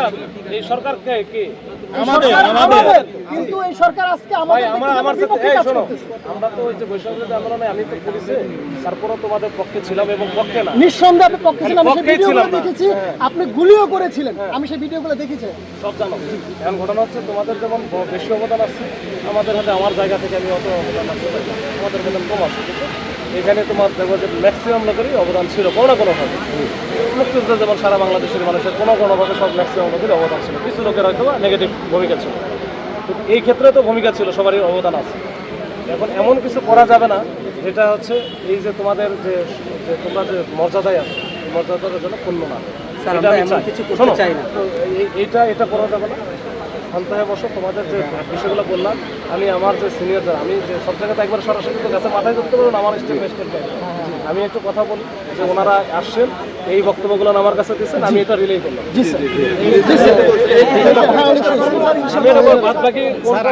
সরকার? এই সরকার কে? কে? আমাদের আমাদের। কিন্তু এই সরকার আজকে আমাদের আমরা আমার সাথে এই শোনো আমরা তো ওই যে বৈষম্য আন্দোলনে আমি তো পুলিশে তারপরও তোমাদের পক্ষে ছিলাম এবং পক্ষে না। নিঃসন্দেহে আপনি পক্ষে ছিলেন আমি ভিডিওগুলো দেখেছি আপনি গুলিও করেছিলেন আমি সেই ভিডিওগুলো দেখেছি। সব জানো এখন ঘটনা হচ্ছে তোমাদের যেমন বেশি অবদান আছে আমাদের হাতে আমার জায়গা থেকে আমি অত অবদান রাখতে পারি। আমাদের বেতন কম আছে কিন্তু এখানে তোমার দেখব যে ম্যাক্সিমাম লোকেরই অবদান ছিল কোনো না কোনোভাবে। মুক্তিযুদ্ধ যেমন সারা বাংলাদেশের মানুষের কোনো কোনোভাবে সব ম্যাক্সিমাম লোকেরই অবদান ছিল। কিছু লোকের হয়তো নেগেটিভ ভূমিকা ছিল। এই ক্ষেত্রে তো ভূমিকা ছিল সবারই অবদান আছে। এখন এমন কিছু করা যাবে না যেটা হচ্ছে এই যে তোমাদের যে যে তোমরা যে মর্যাদায় আছে মর্যাদার জন্য পূর্ণ না। এটা এটা করা যাবে না। শান্ত হয়ে বসো তোমাদের যে বিষয়গুলো বললাম আমি আমার যে সিনিয়র যারা আমি যে সব জায়গাতে একবার সরাসরি তো গাছে মাথায় ধরতে পারব না আমার স্টেপ বাই স্টেপ আমি একটু কথা বলি যে ওনারা আসছেন এই বক্তব্যগুলো আমার কাছে দিচ্ছেন আমি এটা রিলেই করলাম।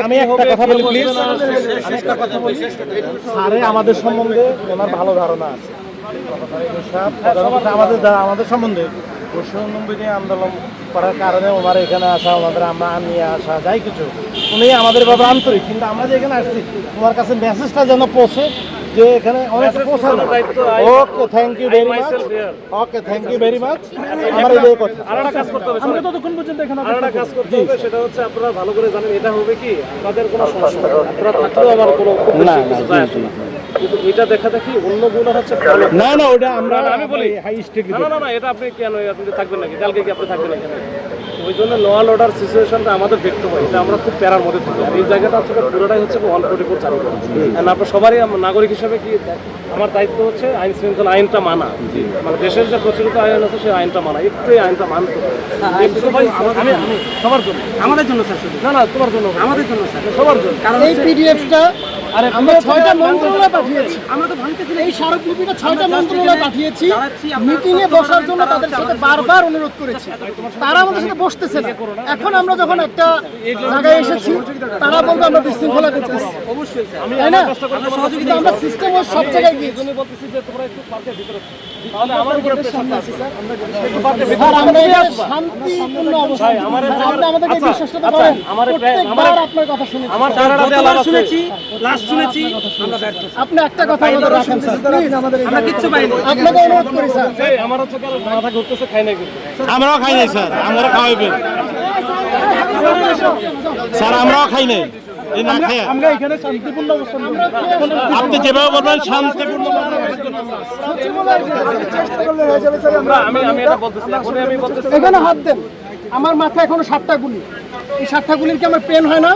আমি একটা কথা বলি প্লিজ। স্যারে। আমাদের সম্বন্ধে ওনার ভালো ধারণা আছে। আমাদের আমাদের সম্বন্ধে? পশ্চিমবঙ্গ নিয়ে আন্দোলন করার কারণে ওনার এখানে আসা ওনাদের আমরা নিয়ে আসা যাই কিছু। উনি আমাদের ব্যাপারে আন্তরিক কিন্তু আমরা যে এখানে আসছি ওনার কাছে মেসেজটা যেন পৌঁছে যে এখানে অনেক পৌঁছানো okay thank you very much okay thank you very much আমার এই কথা আর একটা কাজ করতে হবে আমরা ততক্ষণ পর্যন্ত এখানে আর একটা কাজ করতে হবে সেটা হচ্ছে আপনারা ভালো করে জানেন এটা হবে কি? আপনাদের কোনো সমস্যা আপনারা থাকলেও আমার কোনো না, না। কিন্তু এটা দেখা দেখি অন্যগুলো হচ্ছে না না ওটা আমরা আমি বলি। হাই স্টেক না না, না এটা আপনি কেন আপনি থাকবেন নাকি? কালকে কি আপনি থাকবেন এখানে ওই জন্য ল অ্যান্ড অর্ডার সিচুয়েশনটা আমাদের দেখতে হয় এটা আমরা খুব প্যারার মধ্যে থাকি। এই জায়গাটা হচ্ছে পুরোটাই হচ্ছে ওয়ান ফোর্টি ফোর চালু। করা আপনার সবারই নাগরিক হিসেবে কি আমার দায়িত্ব হচ্ছে আইন শৃঙ্খলা আইনটা মানা। মানে দেশের যে প্রচলিত আইন আছে সেই আইনটা মানা। একটু এই আইনটা মানতে হবে। সবার জন্য। আমাদের জন্য স্যার না না তোমার জন্য। আমাদের জন্য স্যার। সবার জন্য। কারণ এই পিডিএফটা আরে আমরা ছয়টা মন্ত্রণালয়ে পাঠিয়েছি। আমরা তো ভাঙতেছি এই স্মারকলিপিটা ছয়টা মন্ত্রণালয়ে পাঠিয়েছি মিটিং এ বসার জন্য তাদের সাথে বারবার অনুরোধ করেছি। তারা আমাদের সাথে বসতেছে না। এখন আমরা যখন একটা জায়গায় এসেছি তারা বলবে আমরা বিশৃঙ্খলা করতেছি। অবশ্যই তাই না? আমরা সিস্টেম সব জায়গায় জন্য বলতেছি যে তোমরা একটু পার্কের ভিতরে আমার শুনেছি লাস্ট আমরা ব্যর্থ। আপনি একটা কথা আমাদের রাখেন স্যার। প্লিজ আমাদের আমরা কিচ্ছু পাইনি। আপনাকে অনুরোধ করি স্যার। এই, আমার হচ্ছে কারও মাথা ঘুরতেছে খাই নাই কিন্তু। আমরাও খাই নাই স্যার। আমরা খাওয়াইবেন স্যার আমরাও খাই নাই। আমরা এখানে শান্তিপূর্ণ অবস্থান আপনি যেভাবে বলবেন শান্তিপূর্ণ আমরা আমি আমি এটা বলতেছি এখনই আমি বলতেছি এখানে হাত দেন। আমার মাথায় এখনও সাতটা গুলি। এই সাতটা গুলির কি আমার পেন হয় না?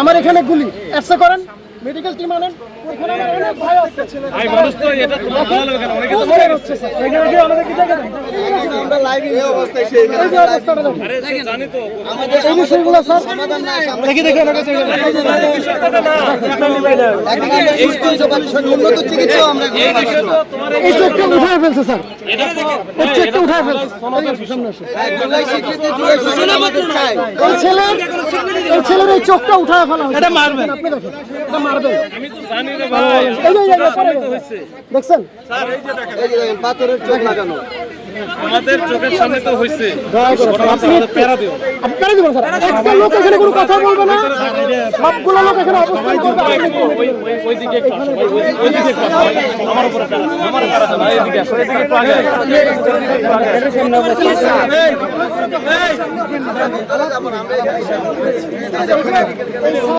আমার এখানে গুলি। এসে করেন। মেডিকেল টিম আনেন। আমার অনেক ভয় আছে। ভাই মানুষ তো এটা তোমার ভালো লাগে কেন অনেকে তো মরে হচ্ছে স্যার এখানে কি আমাদের কি জায়গা দেন? এই যে অবস্থাটা দেখুন। আরে সে জানি তো। এই বিষয়গুলো স্যার। দেখি দেখি ওনার কাছে এই চোখটা উঠায় ফেলছে স্যার। এই চোখটা উঠায় ফেলছে। সামনে আসুন। এই ছেলের এই ছেলের এই চোখটা উঠায় ফেলা এটা মারবেন। আপনি দেখেন। এটা মারবেন আমি তো জানি রে ভাই এই যে, এই যে, পরে দেখছেন আমাদের চোখের সামনে তো হইছে দয়া করে স্যার, আপনি প্যারা দিও আপনি কেন দিবেন স্যার একটা লোক এখানে কোনো কথা বলবে না সবগুলো লোক এখানে অবস্থান করবে ওই ওই ওই দিকে একটু ওই ওই- ওই দিকে একটু আমার উপরে প্যারা আমার প্যারা দিও এদিকে আসো, এদিকে একটু আগে আসো। এদিকে একটু আগে আসো।